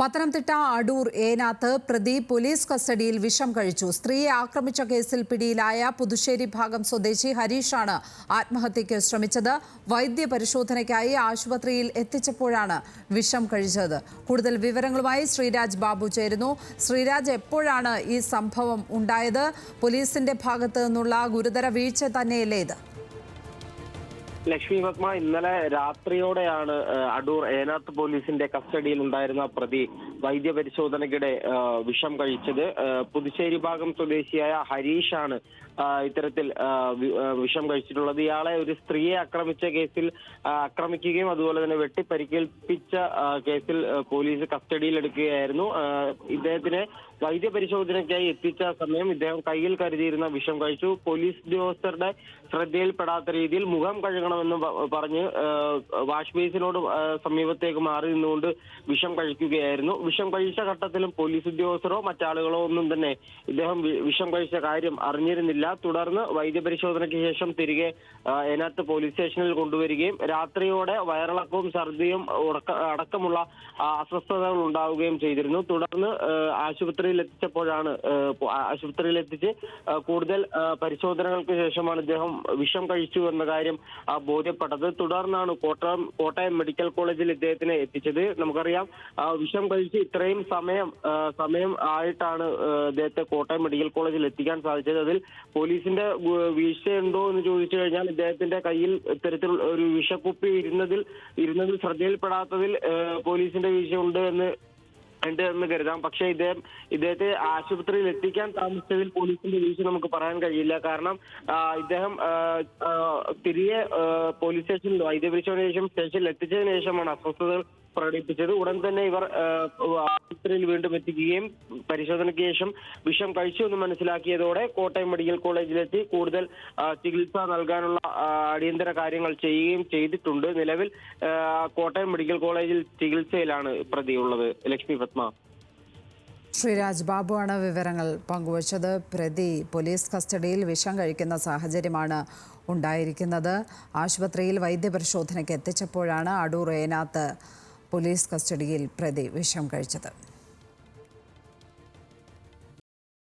പത്തനംതിട്ട അടൂർ ഏനാത്ത് പ്രതി പോലീസ് കസ്റ്റഡിയിൽ വിഷം കഴിച്ചു. സ്ത്രീയെ ആക്രമിച്ച കേസിൽ പിടിയിലായ പുതുശ്ശേരി ഭാഗം സ്വദേശി ഹരീഷാണ് ആത്മഹത്യയ്ക്ക് ശ്രമിച്ചത്. വൈദ്യപരിശോധനയ്ക്കായി ആശുപത്രിയിൽ എത്തിച്ചപ്പോഴാണ് വിഷം കഴിച്ചത്. കൂടുതൽ വിവരങ്ങളുമായി ശ്രീരാജ് ബാബു ചേരുന്നു. ശ്രീരാജ് എപ്പോഴാണ് ഈ സംഭവം ഉണ്ടായത്? പോലീസിന്റെ ഭാഗത്തു നിന്നുള്ള ഗുരുതര വീഴ്ച തന്നെയല്ലേ ഇത്? ലക്ഷ്മി പത്മ ഇന്നലെ രാത്രിയോടെയാണ് അടൂർ ഏനാത്ത് പോലീസിന്റെ കസ്റ്റഡിയിൽ ഉണ്ടായിരുന്ന പ്രതി വൈദ്യപരിശോധനയ്ക്കിടെ പരിശോധനയ്ക്കിടെ വിഷം കഴിച്ചത്. പുതുശ്ശേരി ഭാഗം സ്വദേശിയായ ഹരീഷാണ് ഇത്തരത്തിൽ വിഷം കഴിച്ചിട്ടുള്ളത്. ഇയാളെ ഒരു സ്ത്രീയെ ആക്രമിച്ച കേസിൽ ആക്രമിക്കുകയും അതുപോലെ തന്നെ വെട്ടിപ്പരിക്കേൽപ്പിച്ച കേസിൽ പോലീസ് കസ്റ്റഡിയിൽ എടുക്കുകയായിരുന്നു ഇദ്ദേഹത്തിനെ വൈദ്യപരിശോധനയ്ക്കായി എത്തിച്ച സമയം ഇദ്ദേഹം കയ്യിൽ കരുതിയിരുന്ന വിഷം കഴിച്ചു. പോലീസ് ഉദ്യോഗസ്ഥരുടെ ശ്രദ്ധയിൽപ്പെടാത്ത രീതിയിൽ മുഖം കഴുകണമെന്ന് പ- പറഞ്ഞ് വാഷ് ബേസിനോട് സമീപത്തേക്ക് മാറി നിന്നുകൊണ്ട് വിഷം കഴിക്കുകയായിരുന്നു. വിഷം കഴിച്ച ഘട്ടത്തിലും പോലീസ് ഉദ്യോഗസ്ഥരോ മറ്റാളുകളോ ഒന്നും തന്നെ ഇദ്ദേഹം വിഷം കഴിച്ച കാര്യം അറിഞ്ഞിരുന്നില്ല. തുടർന്ന് വൈദ്യപരിശോധനയ്ക്ക് ശേഷം തിരികെ അതിനകത്ത് പോലീസ് സ്റ്റേഷനിൽ കൊണ്ടുവരികയും രാത്രിയോടെ വയറിളക്കവും ഛർദിയും അടക്കമുള്ള അസ്വസ്ഥതകൾ ഉണ്ടാവുകയും ചെയ്തിരുന്നു. തുടർന്ന് ആശുപത്രിയിൽ എത്തിച്ചപ്പോഴാണ് ആശുപത്രിയിൽ എത്തിച്ച് കൂടുതൽ പരിശോധനകൾക്ക് ശേഷമാണ് ഇദ്ദേഹം വിഷം കഴിച്ചു എന്ന കാര്യം ബോധ്യപ്പെട്ടത്. തുടർന്നാണ് കോട്ടയം കോട്ടയം മെഡിക്കൽ കോളേജിൽ ഇദ്ദേഹത്തിനെ എത്തിച്ചത്. നമുക്കറിയാം വിഷം കഴിച്ച് ഇത്രയും സമയം സമയം ആയിട്ടാണ് ഇദ്ദേഹത്തെ കോട്ടയം മെഡിക്കൽ കോളേജിൽ എത്തിക്കാൻ സാധിച്ചത്. അതിൽ പോലീസിന്റെ വീഴ്ചയുണ്ടോ എന്ന് ചോദിച്ചു കഴിഞ്ഞാൽ ഇദ്ദേഹത്തിന്റെ കയ്യിൽ ഇത്തരത്തിൽ ഒരു വിഷക്കുപ്പി ഇരുന്നതിൽ ഇരുന്നതിൽ ശ്രദ്ധയിൽപ്പെടാത്തതിൽ പോലീസിന്റെ വീഴ്ചയുണ്ട് എന്ന് ഉണ്ട് എന്ന് കരുതാം. പക്ഷേ ഇദ്ദേഹം ഇദ്ദേഹത്തെ ആശുപത്രിയിൽ എത്തിക്കാൻ താമസിച്ചതിൽ പോലീസിന്റെ വീഴ്ച നമുക്ക് പറയാൻ കഴിയില്ല. കാരണം ഇദ്ദേഹം തിരികെ പോലീസ് സ്റ്റേഷനിൽ വൈദ്യപരിശോധന ശേഷം സ്റ്റേഷനിൽ എത്തിച്ചതിന് ശേഷമാണ് അസ്വസ്ഥതകൾ പ്രകടിപ്പിച്ചത്. ഉടൻ തന്നെ ഇവർ ആശുപത്രിയിൽ വീണ്ടും എത്തിക്കുകയും പരിശോധനയ്ക്ക് ശേഷം വിഷം കഴിച്ചു എന്ന് മനസ്സിലാക്കിയതോടെ കോട്ടയം മെഡിക്കൽ കോളേജിലെത്തി കൂടുതൽ ചികിത്സ നൽകാനുള്ള അടിയന്തര കാര്യങ്ങൾ ചെയ്യുകയും ചെയ്തിട്ടുണ്ട്. നിലവിൽ കോട്ടയം മെഡിക്കൽ കോളേജിൽ ചികിത്സയിലാണ് പ്രതിയുള്ളത്. ലക്ഷ്മി പത്മ. ശ്രീരാജ് ബാബുവാണ് വിവരങ്ങൾ പങ്കുവച്ചത്. പ്രതി പോലീസ് കസ്റ്റഡിയിൽ വിഷം കഴിക്കുന്ന സാഹചര്യമാണ് ഉണ്ടായിരിക്കുന്നത്. ആശുപത്രിയിൽ വൈദ്യപരിശോധനയ്ക്ക് എത്തിച്ചപ്പോഴാണ് അടൂർ ഏനാത്ത് പോലീസ് കസ്റ്റഡിയിൽ പ്രതി വിഷം കഴിച്ചത്